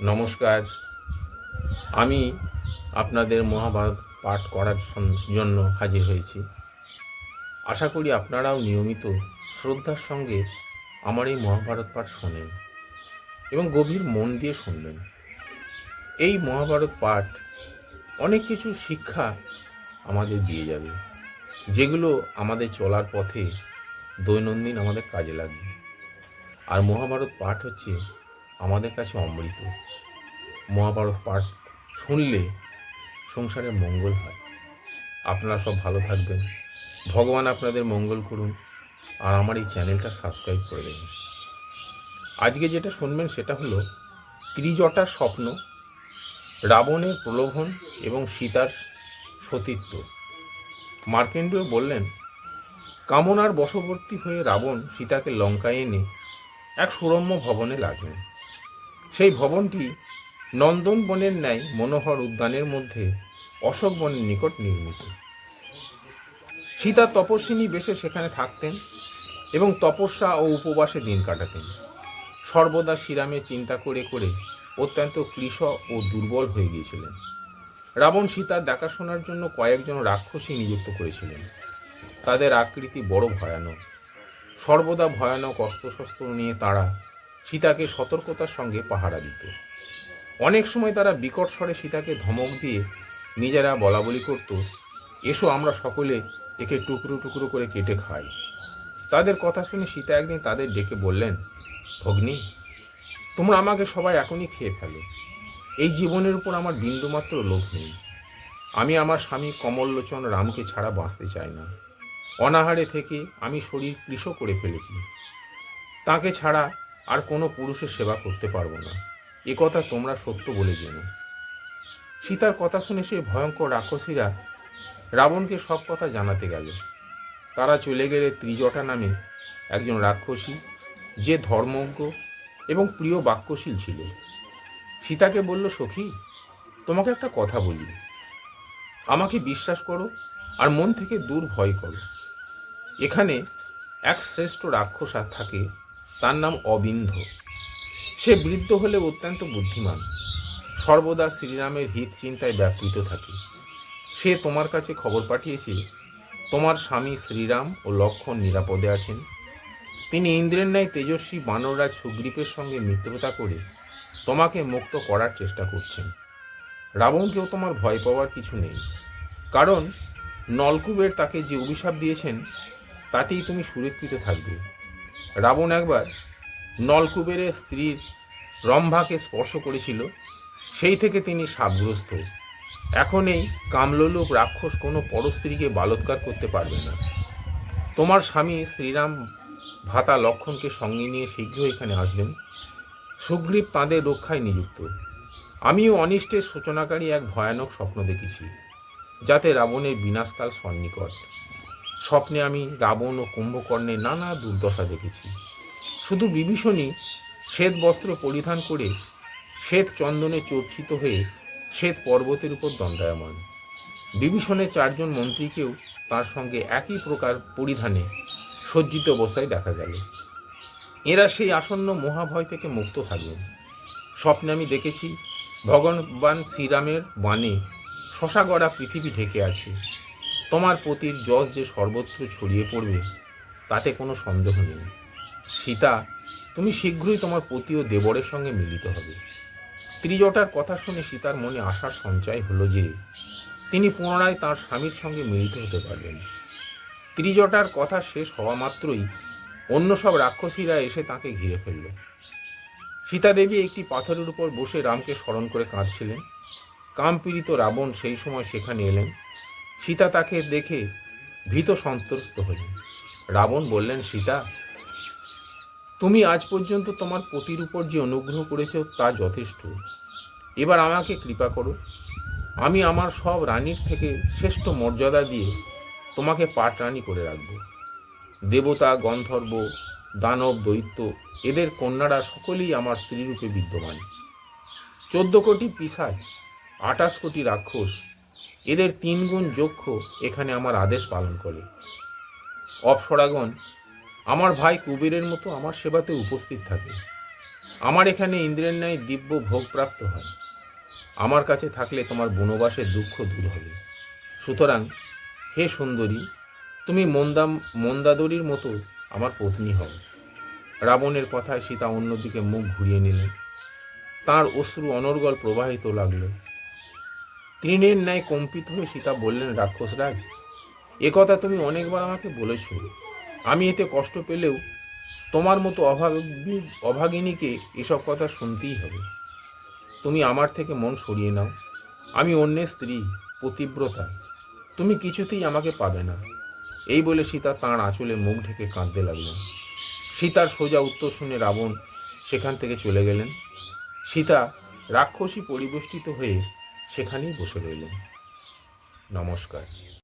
নমস্কার। আমি আপনাদের মহাভারত পাঠ করার জন্য হাজির হয়েছি। আশা করি আপনারাও নিয়মিত শ্রদ্ধার সঙ্গে আমার এই মহাভারত পাঠ শোনেন এবং গভীর মন দিয়ে শুনবেন। এই মহাভারত পাঠ অনেক কিছু শিক্ষা আমাদের দিয়ে যাবে, যেগুলো আমাদের চলার পথে দৈনন্দিন আমাদের কাজে লাগবে। আর মহাভারত পাঠ হচ্ছে আমাদের কাছে অমৃত। মহাভারত পাঠ শুনলে সংসারে মঙ্গল হয়। আপনারা সব ভালো থাকবেন। ভগবান আপনাদের মঙ্গল করুন আর আমার এই চ্যানেলটা সাবস্ক্রাইব করে দেবেন আজকে যেটা শুনবেন সেটা হলো ত্রিজটার স্বপ্ন, রাবণের প্রলোভন এবং সীতার সতীত্ব। মার্কেন্ডীয় বললেন, কামনার বশবর্তী হয়ে রাবণ সীতাকে লঙ্কায় এনে এক সুরম্য ভবনে লাগলেন। ভবনটি নন্দন বনের ন্যায় মনোহর উদ্যানের মধ্যে অশোক বনের নিকট নির্মিত। সীতা তপস্বিনী বেশে সেখানে থাকতেন এবং তপস্যা ও উপবাসে দিন কাটাতেন। সর্বদা শ্রীরামে চিন্তা করে করে অত্যন্ত কৃষ ও দুর্বল হয়ে গিয়েছিলেন। রাবণ সীতার দেখাশোনার জন্য কয়েকজন রাক্ষসী নিযুক্ত করেছিলেন। তাদের আকৃতি বড় ভয়ানক। সর্বদা ভয়ানক অস্ত্রশস্ত্র নিয়ে তারা সীতাকে সতর্কতার সঙ্গে পাহারা দিত। অনেক সময় তারা বিকট স্বরে সীতাকে ধমক দিয়ে নিজেরা বলা বলি করত, এসো আমরা সকলে একে টুকরো টুকরো করে কেটে খাই। তাদের কথা শুনে সীতা একদিন তাদের ডেকে বললেন, ভগ্নী, তোমরা আমাকে সবাই এখনই খেয়ে ফেলো। এই জীবনের উপর আমার বিন্দুমাত্র লোভ নেই। আমি আমার স্বামী কমললোচন রামকে ছাড়া বাঁচতে চাই না। অনাহারে থেকে আমি শরীর কৃষ করে ফেলেছি। তাকে ছাড়া আর কোনো পুরুষের সেবা করতে পারব না। এ কথা তোমরা সত্য বলে জেনো। সীতার কথা শুনে সেই ভয়ঙ্কর রাক্ষসীরা রাবণকে সব কথা জানাতে গেল। তারা চলে গেলে ত্রিজটা নামে একজন রাক্ষসী, যে ধর্মজ্ঞ এবং প্রিয় বাক্যশীল ছিল। সীতাকে বলল, সখী, তোমাকে একটা কথা বলি। আমাকে বিশ্বাস করো আর মন থেকে দূর ভয় করো। এখানে এক শ্রেষ্ঠ রাক্ষস থাকে তার নাম অবিন্ধ সে বৃদ্ধ হলে অত্যন্ত বুদ্ধিমান। সর্বদা শ্রীরামের হিত চিন্তায় ব্যাপৃত থাকে। সে তোমার কাছে খবর পাঠিয়েছে, তোমার স্বামী শ্রীরাম ও লক্ষণ নিরাপদে আছেন। তিনি ইন্দ্রের ন্যায় তেজস্বী বানররাজ সুগ্রীপের সঙ্গে মিত্রতা করে তোমাকে মুক্ত করার চেষ্টা করছেন। রাবণকেও তোমার ভয় পাওয়ার কিছু নেই। কারণ নলকূপের তাকে যে অভিশাপ দিয়েছেন, তাতেই তুমি সুরক্ষিত থাকবে। রাবণ একবার নলকুবেরের স্ত্রীর রম্ভাকে স্পর্শ করেছিল। সেই থেকে তিনি সাবগ্রস্ত এখন এই কামলোলুপ রাক্ষস কোনো পরস্ত্রীকে বালৎকার করতে পারবে না। তোমার স্বামী শ্রীরাম ভাতা লক্ষণকে সঙ্গে নিয়ে শীঘ্রই এখানে আসবেন। সুগ্রীব তাঁদের রক্ষায় নিযুক্ত। আমিও অনিষ্টের সূচনাকারী এক ভয়ানক স্বপ্ন দেখেছি, যাতে রাবণের বিনাশকাল সন্নিকট। স্বপ্নে আমি রাবণ ও কুম্ভকর্ণের নানা দুর্দশা দেখেছি। শুধু বিভীষণই শ্বেত বস্ত্র পরিধান করে শ্বেত চন্দনে চর্চিত হয়ে শ্বেত পর্বতের উপর দণ্ডায়মান। বিভীষণের চারজন মন্ত্রীকেও তার সঙ্গে একই প্রকার পরিধানে সজ্জিত অবস্থায় দেখা গেল। এরা সেই আসন্ন মহাভয় থেকে মুক্ত থাকবেন। স্বপ্নে আমি দেখেছি ভগবান শ্রীরামের বাণে শশাগড়া পৃথিবী ঢেকে আছে। তোমার পতির যশ যে সর্বত্র ছড়িয়ে পড়বে, তাতে কোনো সন্দেহ নেই। সীতা, তুমি শীঘ্রই তোমার পতি ও দেবরের সঙ্গে মিলিত হবে। ত্রিজটার কথা শুনে সীতার মনে আশার সঞ্চয় হলো যে, তিনি পুনরায় তার স্বামীর সঙ্গে মিলিত হতে পারবেন। ত্রিজটার কথা শেষ হওয়া মাত্রই অন্য সব রাক্ষসীরা এসে তাকে ঘিরে ফেলল। সীতাদেবী একটি পাথরের উপর বসে রামকে স্মরণ করে কাঁদছিলেন। কামপীড়িত রাবণ সেই সময় সেখানে এলেন। সীতা তাকে দেখে ভীত সন্ত্রস্ত হলেন রাবণ বললেন, সীতা, তুমি আজ পর্যন্ত তোমার পতির উপর যে অনুগ্রহ করেছ তা যথেষ্ট। এবার আমাকে কৃপা করো। আমি আমার সব রানীর থেকে শ্রেষ্ঠ মর্যাদা দিয়ে তোমাকে পাট রানী করে রাখব। দেবতা, গন্ধর্ব, দানব, দৈত্য, এদের কন্যারা সকলেই আমার স্ত্রীরূপে বিদ্যমান। চোদ্দ কোটি পিসাজ আটাশ কোটি রাক্ষস এদের তিন গুণ যক্ষ এখানে আমার আদেশ পালন করে। অপসরাগণ, আমার ভাই কুবেরের মতো আমার সেবাতে উপস্থিত থাকে। আমার এখানে ইন্দ্রের ন্যায় দিব্য ভোগ প্রাপ্ত হয়। আমার কাছে থাকলে তোমার বনবাসের দুঃখ দূর হবে। সুতরাং, হে সুন্দরী, তুমি মন্দাম, মন্দাদরির মতো আমার পত্নী হও। রাবণের কথায় সীতা অন্যদিকে মুখ ঘুরিয়ে নিলেন তার অশ্রু অনর্গল প্রবাহিত লাগল। তৃণের ন্যায় কম্পিত হয়ে সীতা বললেন রাক্ষস রাক্ষসরাজ একথা তুমি অনেকবার আমাকে বলেছ। আমি এতে কষ্ট পেলেও তোমার মতো অভাগী, অভাগিনীকে এসব কথা শুনতেই হবে। তুমি আমার থেকে মন সরিয়ে নাও। আমি অন্যের স্ত্রী, পতিব্রতা। তুমি কিছুতেই আমাকে পাবে না এই বলে সীতা তাঁর আঁচলে মুখ ঢেকে কাঁদতে লাগলেন সীতার সোজা উত্তর শুনে রাবণ সেখান থেকে চলে গেলেন। সীতা রাক্ষসী পরিবেষ্টিত হয়ে সেখানেই বসে রইলেন নমস্কার।